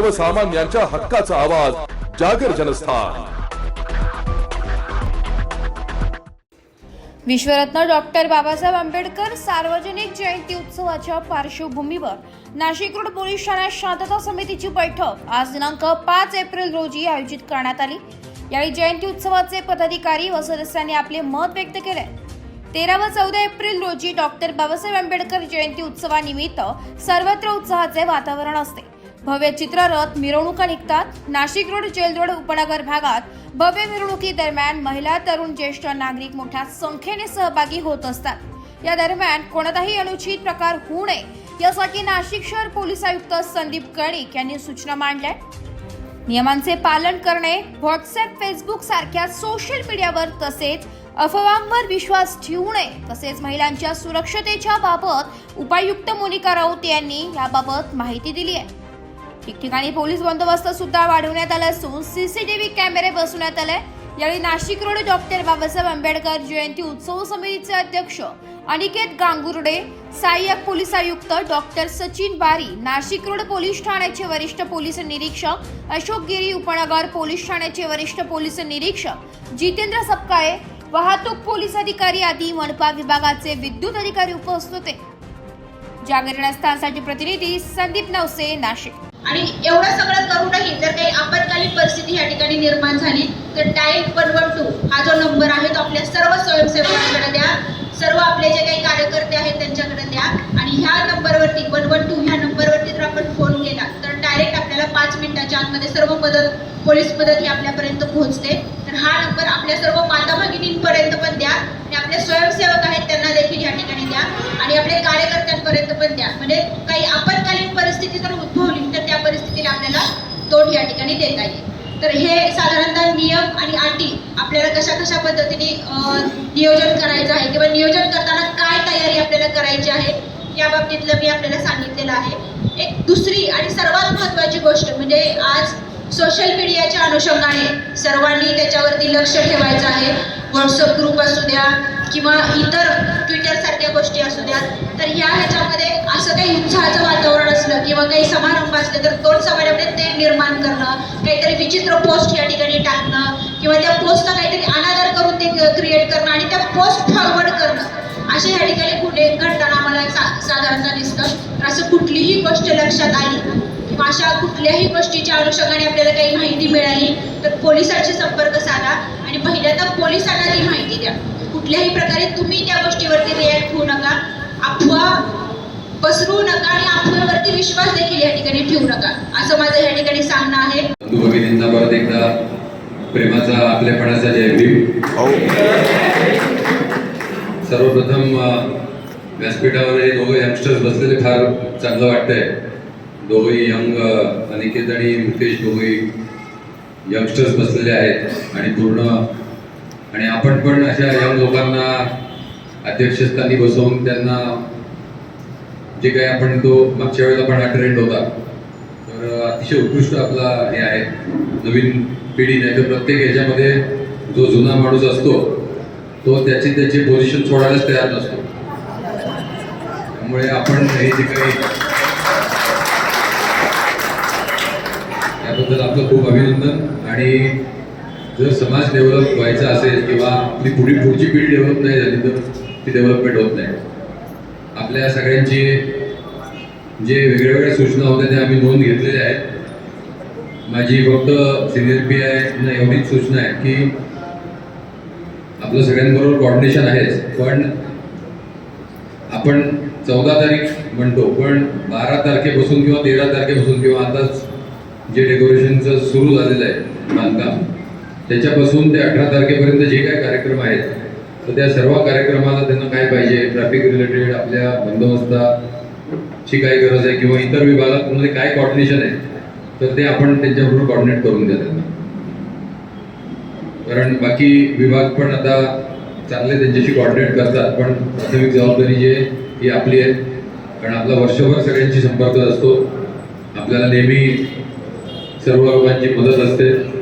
सर्वसामान्यांच्या हक्काचा आवाज जागर जनस्थान. विश्वरत्न डॉक्टर बाबासाहेब आंबेडकर सार्वजनिक जयंती उत्सवाच्या पार्श्वभूमीवर नाशिक रोड पोलीस ठाण्यात शांतता समितीची बैठक आज दिनांक पाच एप्रिल रोजी आयोजित करण्यात आली. यावेळी जयंती उत्सवाचे पदाधिकारी व सदस्यांनी आपले मत व्यक्त केले. तेरा व चौदा एप्रिल रोजी डॉक्टर बाबासाहेब आंबेडकर जयंती उत्सवानिमित्त सर्वत्र उत्साहाचे वातावरण असते. भव्य चित्ररथ मिरवणुका निघतात. नाशिक रोड जेल रोड उपनगर भागात भव्य मिरवणुकी दरम्यान महिला तरुण ज्येष्ठ नागरिक मोठ्या संख्येने सहभागी होत असतात. या दरम्यान कोणताही अनुचित प्रकार होऊ नये यासाठी नाशिक शहर पोलीस आयुक्त संदीप कणिक यांनी सूचना मांडल्या. नियमांचे पालन करणे व्हॉट्सअप फेसबुक सारख्या सोशल मीडियावर तसेच अफवांवर विश्वास ठेवू नये तसेच महिलांच्या सुरक्षतेच्या बाबत उपायुक्त मोनिका राऊत यांनी याबाबत माहिती दिली आहे. ठिकठिकाणी पोलीस बंदोबस्त सुद्धा वाढवण्यात आला असून सीसीटीव्ही कॅमेरे बसवण्यात आले. यावेळी नाशिक रोड डॉक्टर बाबासाहेब आंबेडकर जयंती उत्सव समितीचे अध्यक्ष अनिकेत गांगुर्डे सहाय्यक पोलीस आयुक्त डॉक्टर सचिन बारी नाशिक रोड पोलीस ठाण्याचे वरिष्ठ पोलीस निरीक्षक अशोक गिरी उपनगर पोलीस ठाण्याचे वरिष्ठ पोलीस निरीक्षक जितेंद्र सपकाळे वाहतूक पोलीस अधिकारी आदी मनपा विभागाचे विद्युत अधिकारी उपस्थित होते. जागरण स्थानसाठी प्रतिनिधी संदीप नवसे नाशिक. आणि एवढं सगळं करूनही जर काही आपत्कालीन परिस्थिती या ठिकाणी निर्माण झाली तर डायल वन वन टू हा जो नंबर आहे तो आपल्या सर्व स्वयंसेवकांकडे द्या सर्व आपले जे काही कार्यकर्ते आहेत त्यांच्याकडे द्या आणि ह्या नंबरवरती वन वन टू ह्या नंबरवरती जर आपण फोन केला तर डायरेक्ट आपल्याला पाच मिनिटाच्या आतमध्ये सर्व मदत पोलीस मदत ही आपल्यापर्यंत पोहोचते. तर हा नंबर आपल्या सर्व माता भगिनींपर्यंत पण द्या आणि आपले स्वयंसेवक आहेत त्यांना देखील या ठिकाणी द्या आणि आपल्या कार्यकर्त्यांपर्यंत पण द्या. म्हणजे काही आपत्कालीन परिस्थिती जर उद्भव तर त्या परिस्थितीला आपल्याला तोड देता येईल. तर हे साधारणतः नियम आणि अटी आपल्याला कशा कशा पद्धतीने नियोजन करायचं आहे किंवा नियोजन करताना काय तयारी आपल्याला करायची आहे या बाबतीतलं मी आपल्याला सांगितलेलं आहे. एक दुसरी आणि सर्वात महत्त्वाची गोष्ट म्हणजे आज सोशल मीडियाच्या अनुषंगाने सर्वांनी त्याच्यावरती लक्ष ठेवायचं आहे. व्हॉट्सअप ग्रुप असू द्या किंवा इतर ट्विटर सारख्या गोष्टी असू द्या तर ह्या ह्याच्यामध्ये असं काही उत्साहाचं वातावरण असलं किंवा काही समारंभ असले तर तोड समारंभात ते निर्माण करणं काहीतरी विचित्र पोस्ट या ठिकाणी टाकणं किंवा त्या पोस्टला काहीतरी अनादर करून ते क्रिएट करणं आणि त्या पोस्ट फॉरवर्ड करणं. असे या ठिकाणी कुठे घडताना आम्हाला सा साधारणतः दिसतं. तर असं कुठलीही गोष्ट लक्षात आली किंवा अशा कुठल्याही गोष्टीच्या अनुषंगाने आपल्याला काही माहिती मिळाली तर पोलिसांशी संपर्क साधा आणि पहिल्यांदा पोलिसांना ती माहिती द्या. कुठल्याही प्रकारे तुम्ही त्या गोष्टीवरती रिॲक्ट होऊ नका अफवा पसरवू नका आणि अफवेवरती विश्वास देखील या ठिकाणी ठेवू नका. असं माझं या ठिकाणी सांगणं आहे. बंधू भगिनींना परत एकदा प्रेमाचा आपल्यापणाचा जय भीम. सर्वप्रथम व्यासपीठावर हे दोघं यंगस्टर्स बसलेले फार चांगलं वाटतंय. दोघंही यंग अनिकेत आणि मुकेश दोघंही यंगस्टर्स बसलेले आहेत आणि पूर्ण आणि आपण पण अशा यंग लोकांना अध्यक्षस्थानी बसवून त्यांना जे काही आपण तो मागच्या वेळेला पण हा ट्रेंड होता. तर अतिशय उत्कृष्ट आपला हे आहे. नवीन पिढी नाही तर प्रत्येक ह्याच्यामध्ये जो जुना माणूस असतो तो त्याची त्याची पोझिशन सोडायलाच तयार नसतो. त्यामुळे आपण हे जे काही त्याबद्दल आपलं खूप अभिनंदन. आणि जर समाज डेव्हलप व्हायचा असेल किंवा आपली पुढी पुढची पिढी डेव्हलप नाही झाली तर ती डेव्हलपमेंट होत नाही. आपल्या सगळ्यांची जे वेगळ्या वेगळ्या सूचना होत्या त्या आम्ही नोंद घेतलेल्या आहेत. माझी फक्त सिनियर पी आय एवढीच सूचना आहे की आपलं सगळ्यांबरोबर कॉर्डिनेशन आहेच पण आपण चौदा तारीख म्हणतो पण बारा तारखेपासून किंवा तेरा तारखेपासून किंवा आताच जे डेकोरेशनचं सुरू झालेलं आहे बांधकाम त्याच्यापासून ते अठरा तारखेपर्यंत जे काही कार्यक्रम आहेत तर त्या सर्व कार्यक्रमाला त्यांना काय पाहिजे? ट्रॅफिक रिलेटेड आपल्या बंदोबस्ताची काय गरज आहे? किंवा इतर विभागामध्ये काय कॉर्डिनेशन आहे? तर ते आपण त्यांच्याबरोबर कॉर्डिनेट करून द्या त्यांना कारण बाकी विभाग पण आता चांगले त्यांच्याशी कॉर्डिनेट करतात. पण प्राथमिक जबाबदारी जी आहे ही आपली आहे. कारण आपला वर्षभर सगळ्यांशी संपर्क असतो. आपल्याला नेहमी सर्व लोकांची मदत असते.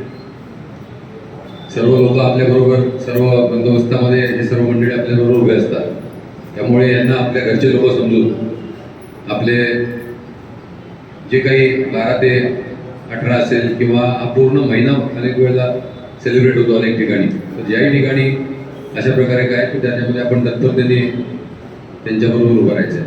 सर्व लोक आपल्याबरोबर सर्व बंदोबस्तामध्ये हे सर्व मंडळी आपल्याबरोबर उभे असतात. त्यामुळे यांना आपल्या घरचे लोक समजून आपले जे काही बारा ते अठरा असेल किंवा पूर्ण महिना अनेक वेळेला सेलिब्रेट होतो अनेक ठिकाणी. तर ज्याही ठिकाणी अशा प्रकारे काय की त्याच्यामध्ये आपण तत्परतेने त्यांच्याबरोबर उभं राहायचं.